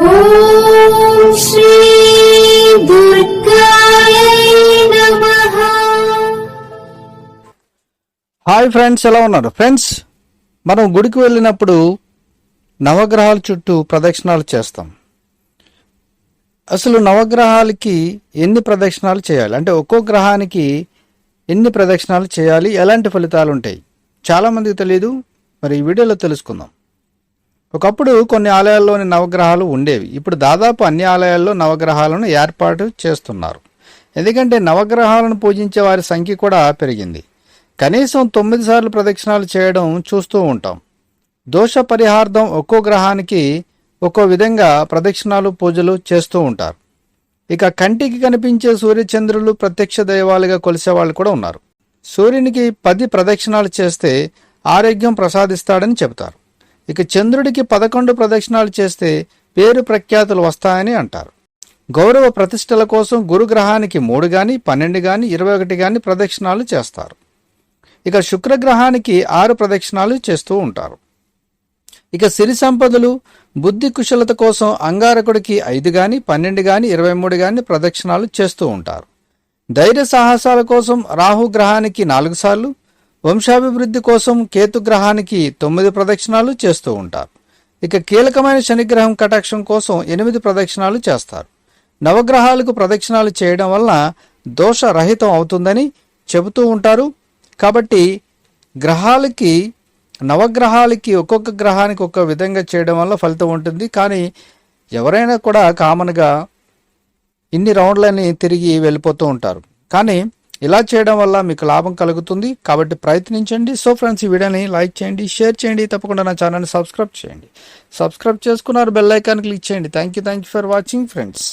Hi friends ఎలా ఉన్నారు? Friends మనం గుడికి వెళ్ళినప్పుడు నవగ్రహాల చుట్టూ ప్రదక్షిణాలు చేస్తాం. అసలు నవగ్రహాలకి ఎన్ని ప్రదక్షిణాలు చేయాలి? అంటే ఒక్కో గ్రహానికి ఎన్ని ప్రదక్షిణాలు చేయాలి? ఎలాంటి ఫలితాలు ఉంటాయి? చాలామందికి తెలియదు మరి ఈ వీడియోలో తెలుసుకుందాం. ఒకప్పుడు కొన్ని ఆలయాల్లోని నవగ్రహాలు ఉండేవి. ఇప్పుడు దాదాపు అన్ని ఆలయాల్లో నవగ్రహాలను ఏర్పాటు చేస్తున్నారు. ఎందుకంటే నవగ్రహాలను పూజించే వారి సంఖ్య కూడా పెరిగింది. కనీసం తొమ్మిది సార్లు ప్రదక్షిణాలు చేయడం చూస్తూ ఉంటాం. దోష పరిహార్థం ఒక్కో గ్రహానికి ఒక్కో విధంగా ప్రదక్షిణాలు పూజలు చేస్తూ ఉంటారు. ఇక కంటికి కనిపించే సూర్యచంద్రులు ప్రత్యక్ష దైవాలుగా కొలిసే వాళ్ళు కూడా ఉన్నారు. సూర్యునికి పది ప్రదక్షిణాలు చేస్తే ఆరోగ్యం ప్రసాదిస్తాడని చెబుతారు. ఇక చంద్రుడికి పదకొండు ప్రదక్షిణాలు చేస్తే పేరు ప్రఖ్యాతులు వస్తాయని అంటారు. గౌరవ ప్రతిష్టల కోసం గురుగ్రహానికి మూడు గాని పన్నెండు గాని ఇరవై ఒకటి గాని ప్రదక్షిణాలు చేస్తారు. ఇక శుక్రగ్రహానికి ఆరు ప్రదక్షిణాలు చేస్తూ ఉంటారు. ఇక సిరి సంపదలు బుద్ధి కుశలత కోసం అంగారకుడికి ఐదు గాని పన్నెండు గాని ఇరవై మూడు గాని ప్రదక్షిణాలు చేస్తూ ఉంటారు. ధైర్య సాహసాల కోసం రాహు గ్రహానికి నాలుగు సార్లు వంశాభివృద్ధి కోసం కేతు గ్రహానికి తొమ్మిది ప్రదక్షిణాలు చేస్తూ ఉంటారు. ఇక కీలకమైన శనిగ్రహం కటాక్షం కోసం ఎనిమిది ప్రదక్షిణాలు చేస్తారు. నవగ్రహాలకు ప్రదక్షిణాలు చేయడం వల్ల దోషరహితం అవుతుందని చెబుతూ ఉంటారు. కాబట్టి గ్రహాలకి నవగ్రహాలకి ఒక్కొక్క గ్రహానికి ఒక్కొక్క విధంగా చేయడం వల్ల ఫలితం ఉంటుంది. కానీ ఎవరైనా కూడా కామన్గా ఇన్ని రౌండ్లని తిరిగి వెళ్ళిపోతూ ఉంటారు. కానీ ఇలా చేయడం వల్ల మీకు లాభం కలుగుతుంది. కాబట్టి ప్రయత్నించండి. సో ఫ్రెండ్స్ ఈ వీడియోని లైక్ చేయండి షేర్ చేయండి. తప్పకుండా నా ఛానల్ని సబ్స్క్రైబ్ చేయండి. సబ్స్క్రైబ్ చేసుకున్నారు బెల్ ఐకాన్ క్లిక్ చేయండి. Thank you thank you for watching friends.